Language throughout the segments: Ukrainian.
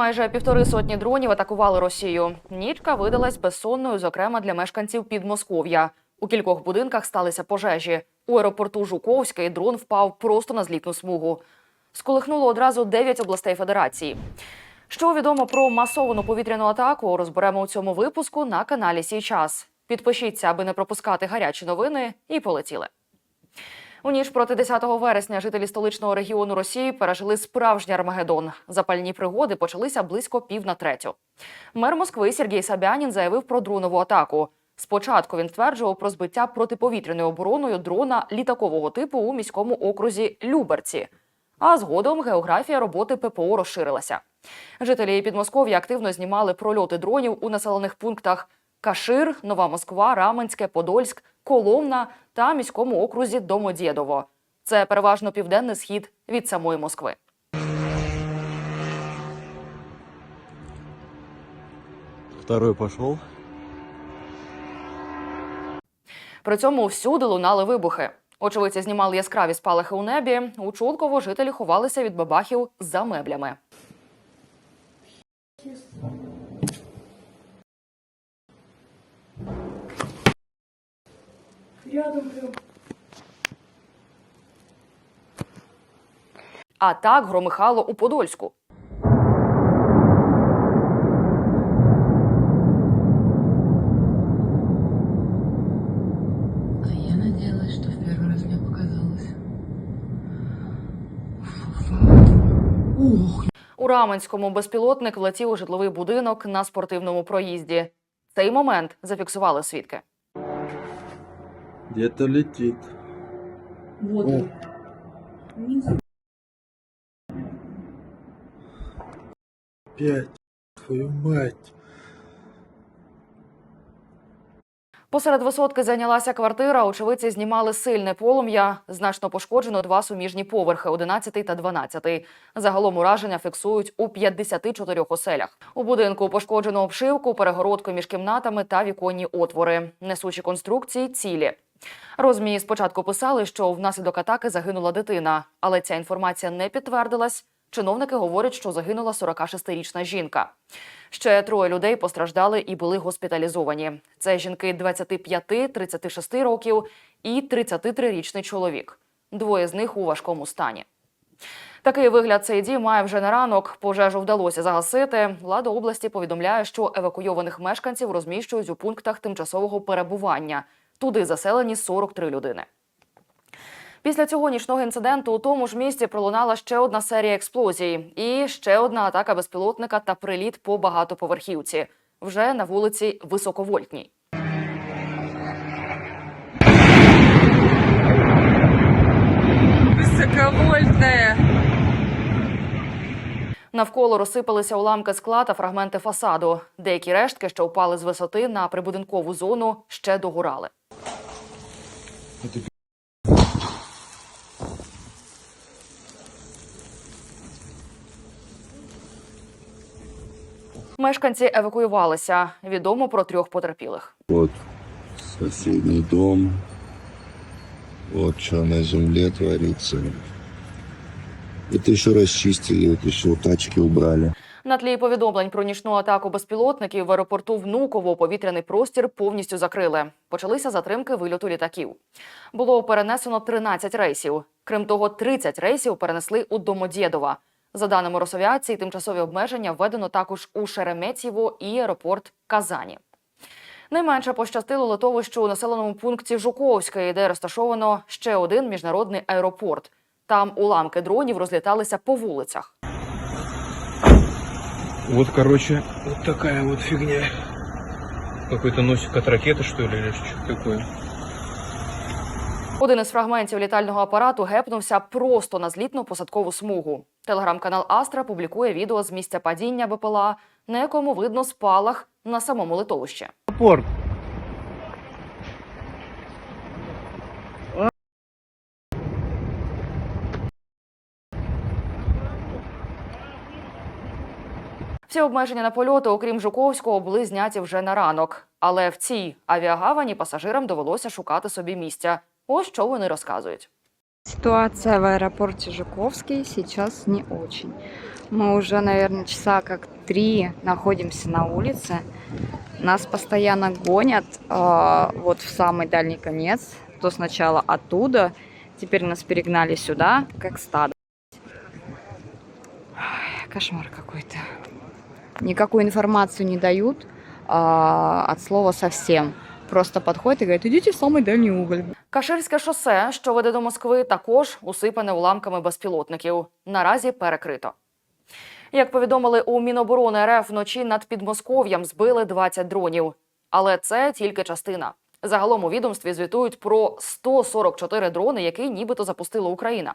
Майже півтори сотні дронів атакували Росію. Нічка видалась безсонною, зокрема для мешканців Підмосков'я. У кількох будинках сталися пожежі. У аеропорту Жуковський дрон впав просто на злітну смугу. Сколихнуло одразу 9 областей федерації. Що відомо про масовану повітряну атаку, розберемо у цьому випуску на каналі Сій час. Підпишіться, аби не пропускати гарячі новини, і полетіли. У ніч проти 10 вересня жителі столичного регіону Росії пережили справжній Армагеддон. Запальні пригоди почалися близько пів на третю. Мер Москви Сергій Сабянін заявив про дронову атаку. Спочатку він стверджував про збиття протиповітряною обороною дрона літакового типу у міському окрузі Люберці. А згодом географія роботи ППО розширилася. Жителі Підмосков'я активно знімали прольоти дронів у населених пунктах Кашир, Нова Москва, Раменське, Подольськ, Коломна та міському окрузі Домодєдово. Це переважно південний схід від самої Москви. Второй пошел. При цьому всюди лунали вибухи. Очевидці знімали яскраві спалахи у небі. У Чулково жителі ховалися від бабахів за меблями. Рядом прям. А так громихало у Подольську. У Раменському безпілотник влетів у житловий будинок на спортивному проїзді. Цей момент зафіксували свідки. Где-то летит. Вот О. он. Внизу. Пять. Твою мать. Посеред висотки зайнялася квартира. Очевидці знімали сильне полум'я. Значно пошкоджено два суміжні поверхи 11 та 12. Загалом ураження фіксують у 54 оселях. У будинку пошкоджено обшивку, перегородку між кімнатами та віконні отвори. Несучі конструкції цілі. Розмі спочатку писали, що внаслідок атаки загинула дитина, але ця інформація не підтвердилась. Чиновники говорять, що загинула 46-річна жінка. Ще троє людей постраждали і були госпіталізовані. Це жінки 25, 36 років і 33-річний чоловік. Двоє з них у важкому стані. Такий вигляд цей дім має вже на ранок. Пожежу вдалося загасити. Влада області повідомляє, що евакуйованих мешканців розміщують у пунктах тимчасового перебування. Туди заселені 43 людини. Після цього нічного інциденту у тому ж місці пролунала ще одна серія експлозій і ще одна атака безпілотника та приліт по багатоповерхівці вже на вулиці Високовольтній. высоковольтная. Навколо розсипалися уламки скла та фрагменти фасаду. Деякі рештки, що впали з висоти на прибудинкову зону, ще догорали. Мешканці евакуювалися. Відомо про трьох потерпілих. Вот соседний дом. Вот что на земле творится. Это еще расчистили, вот еще тачки убрали. На тлі повідомлень про нічну атаку безпілотників в аеропорту Внуково повітряний простір повністю закрили. Почалися затримки вильоту літаків. Було перенесено 13 рейсів. Крім того, 30 рейсів перенесли у Домодєдова. За даними Росавіації, тимчасові обмеження введено також у Шереметьєво і аеропорт Казані. Найменше пощастило литовищу у населеному пункті Жуковське, де розташовано ще один міжнародний аеропорт. Там уламки дронів розліталися по вулицях. Вот, короче, вот такая вот фигня. Какой-то носик от ракеты, что ли, или что такое? Один із фрагментів літального апарату гепнувся просто на злітну посадкову смугу. Телеграм-канал Астра публікує відео з місця падіння БПЛА, на якому видно спалах на самому литовищі. Порт. Всі обмеження на польоти, окрім Жуковського, були зняті вже на ранок. Але в цій авіагавані пасажирам довелося шукати собі місця. Ось що вони розказують. Ситуация в аэропорте Жуковский сейчас не очень. Мы уже, наверное, часа как три находимся на улице. Нас постоянно гонят э, вот в самый дальний конец. То сначала оттуда, теперь нас перегнали сюда, как стадо. Ой, Кошмар какой-то. Никакую информацию не дают а, от слова совсем. Просто подходят и говорят, идите в самый дальний уголь. Каширське шосе, що веде до Москви, також усипане уламками безпілотників. Наразі перекрито. Як повідомили у Міноборони РФ, вночі над Підмосков'ям збили 20 дронів. Але це тільки частина. Загалом у відомстві звітують про 144 дрони, які нібито запустила Україна.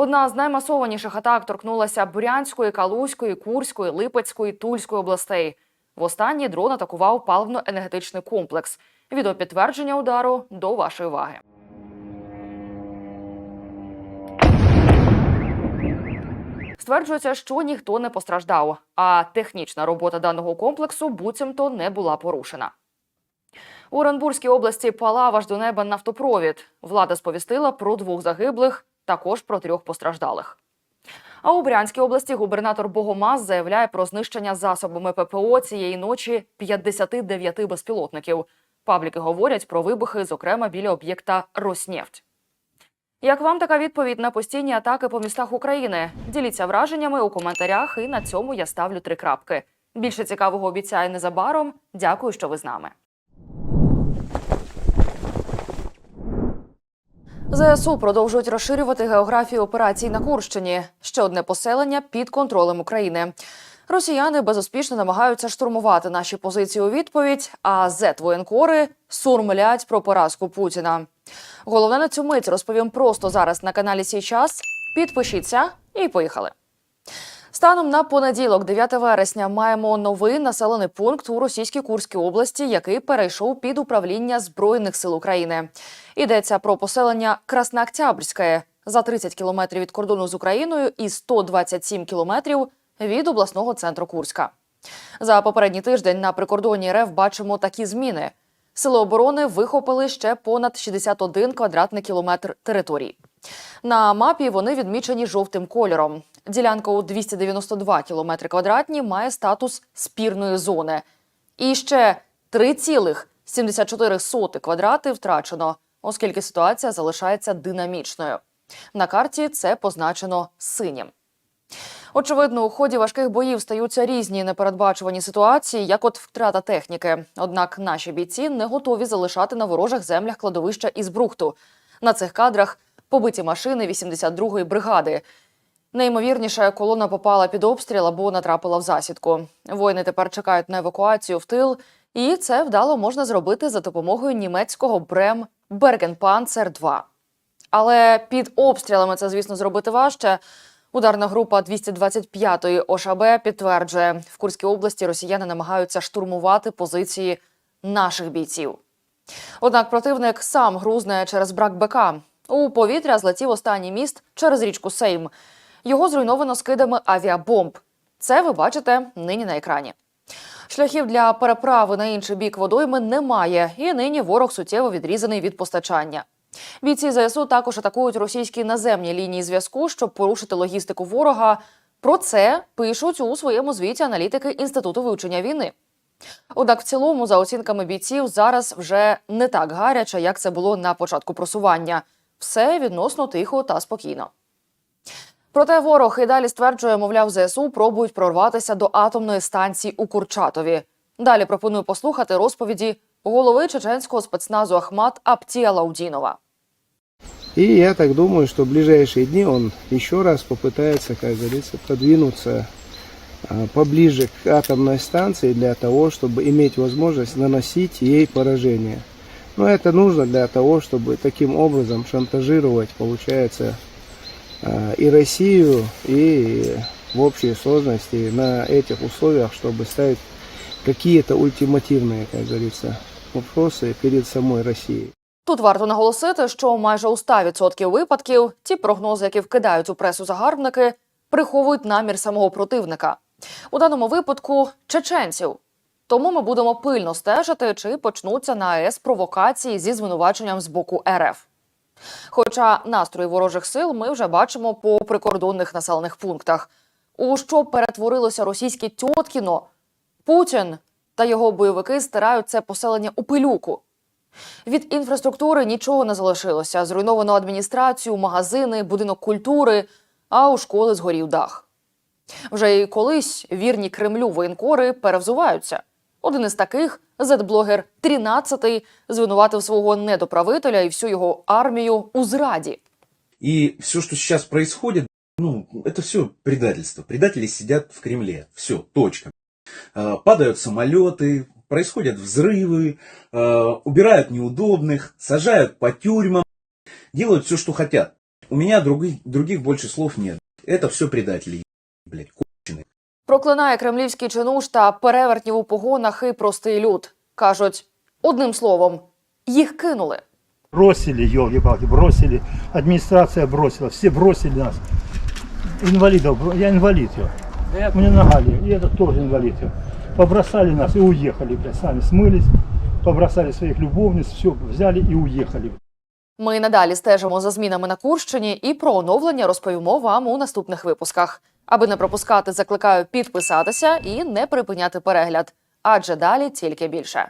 Одна з наймасованіших атак торкнулася Брянської, Калузької, Курської, Липецької, Тульської областей. В останній дрон атакував паливно-енергетичний комплекс. Відеопідтвердження удару до вашої уваги. Стверджується, що ніхто не постраждав, а технічна робота даного комплексу буцімто не була порушена. У Оренбурзькій області палав аж до неба нафтопровід. Влада сповістила про двох загиблих, також про трьох постраждалих. А у Брянській області губернатор Богомаз заявляє про знищення засобами ППО цієї ночі 59 безпілотників. Пабліки говорять про вибухи, зокрема біля об'єкта Роснефть. Як вам така відповідь на постійні атаки по містах України? Діліться враженнями у коментарях, і на цьому я ставлю три крапки. Більше цікавого обіцяю незабаром. Дякую, що ви з нами. ЗСУ продовжують розширювати географію операцій на Курщині. Ще одне поселення під контролем України. Росіяни безуспішно намагаються штурмувати наші позиції у відповідь, а зет-воєнкори сурмлять про поразку Путіна. Головне на цю мить розповім просто зараз на каналі Сій час. Підпишіться і поїхали. Станом на понеділок, 9 вересня, маємо новий населений пункт у російській Курській області, який перейшов під управління Збройних сил України. Йдеться про поселення Краснооктябрське за 30 кілометрів від кордону з Україною і 127 кілометрів від обласного центру Курська. За попередній тиждень на прикордонні РФ бачимо такі зміни. Сили оборони вихопили ще понад 61 квадратний кілометр території. На мапі вони відмічені жовтим кольором. Ділянка у 292 кілометри квадратні має статус спірної зони. І ще 3,74 квадрати втрачено, оскільки ситуація залишається динамічною. На карті це позначено синім. Очевидно, у ході важких боїв стаються різні непередбачувані ситуації, як от втрата техніки. Однак наші бійці не готові залишати на ворожих землях кладовища із брухту. На цих кадрах побиті машини 82-ї бригади. Найімовірніше, колона попала під обстріл або натрапила в засідку. Воїни тепер чекають на евакуацію в тил, і це вдало можна зробити за допомогою німецького брем Бергенпанцер 2 Але під обстрілами це, звісно, зробити важче. Ударна група 225-ї ОШБ підтверджує, в Курській області росіяни намагаються штурмувати позиції наших бійців. Однак противник сам грузне через брак БК. У повітря злетів останній міст через річку Сейм. Його зруйновано скидами авіабомб. Це ви бачите нині на екрані. Шляхів для переправи на інший бік водойми немає, і нині ворог суттєво відрізаний від постачання. Бійці ЗСУ також атакують російські наземні лінії зв'язку, щоб порушити логістику ворога. Про це пишуть у своєму звіті аналітики Інституту вивчення війни. Однак, в цілому, за оцінками бійців, зараз вже не так гаряче, як це було на початку просування. Все відносно тихо та спокійно. Проте ворог і далі стверджує, мовляв, ЗСУ пробують прорватися до атомної станції у Курчатові. Далі пропоную послухати розповіді голови чеченського спецназу Ахмат Аптія Лаудінова. И я так думаю, что в ближайшие дни он еще раз попытается, как говорится, продвинуться а, поближе к атомной станции для того, чтобы иметь возможность наносить ей поражение. Но это нужно для того, чтобы таким образом шантажировать, получается, а, и Россию, и в общей сложности на этих условиях, чтобы ставить какие-то ультимативные, как говорится, вопросы перед самой Россией. Тут варто наголосити, що майже у 100% випадків ті прогнози, які вкидають у пресу загарбники, приховують намір самого противника. У даному випадку чеченців. Тому ми будемо пильно стежити, чи почнуться на АЕС провокації зі звинуваченням з боку РФ. Хоча настрої ворожих сил ми вже бачимо по прикордонних населених пунктах. У що перетворилося російське тьоткіно? Путін та його бойовики стирають це поселення у пилюку. Від інфраструктури нічого не залишилося. Зруйновано адміністрацію, магазини, будинок культури, а у школи згорів дах. Вже і колись вірні Кремлю воєнкори перевзуваються. Один із таких зетблогер 13 звинуватив свого недоправителя і всю його армію у зраді. И все, что сейчас происходит, ну, это все предательство. Предатели сидят в Кремле. Все, точка. Э, Падают самолеты, происходят взрывы, э, убирают неудобных, сажают по тюрьмам, делают все, что хотят. У меня других, других больше слов нет. Это все предатели, блядь, конченые. Проклинає кремлівський чинуш та перевертнів у погонах і простий люд. Кажуть, одним словом, їх кинули. Бросили, елки-палки, бросили. Администрация бросила, все бросили нас. Инвалидов, бро- я инвалид. Я. Мне нога, и этот тоже инвалид. я. Побросали нас и уехали, блядь, сами смылись, побросали своих любовниц, все, взяли и уехали. Ми надалі стежимо за змінами на Курщині і про оновлення розповімо вам у наступних випусках. Аби не пропускати, закликаю підписатися і не припиняти перегляд, адже далі тільки більше.